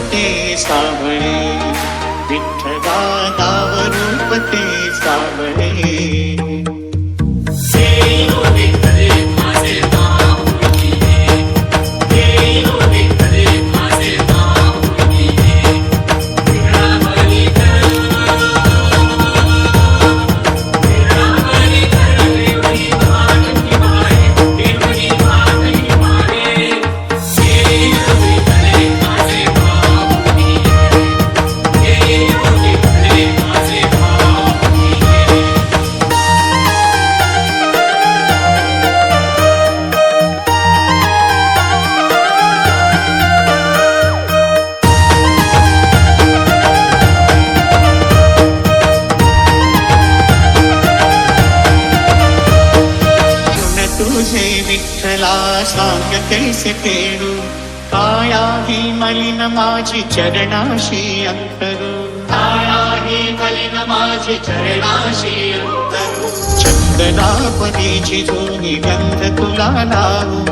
ते सावळे विठ्ठला दावरूप ते सावळे. विठ्ठला सांग कैसे फेडू काया ही मलिन माझी चरणाशी अंतरू काया ही मलिन माझी चरणाशी अंतरू चंदनापतीची जुनी गंध तुला लावू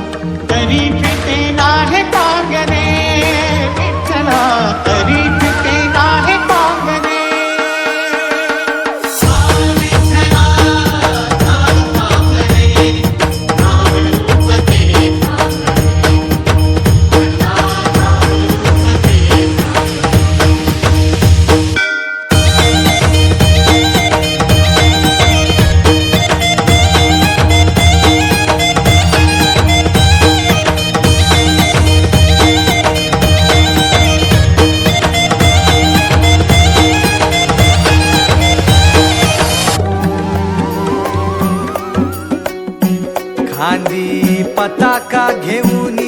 तरी फिटे नाही कागरे विठ्ठला खांदी पताका घेऊनी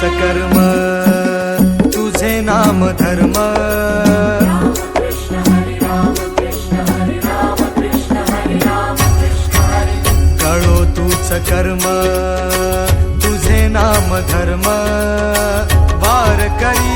कर्म तुझे नाम धर्म. कळो तूच कर्म तुझे नाम धर्म. वार करी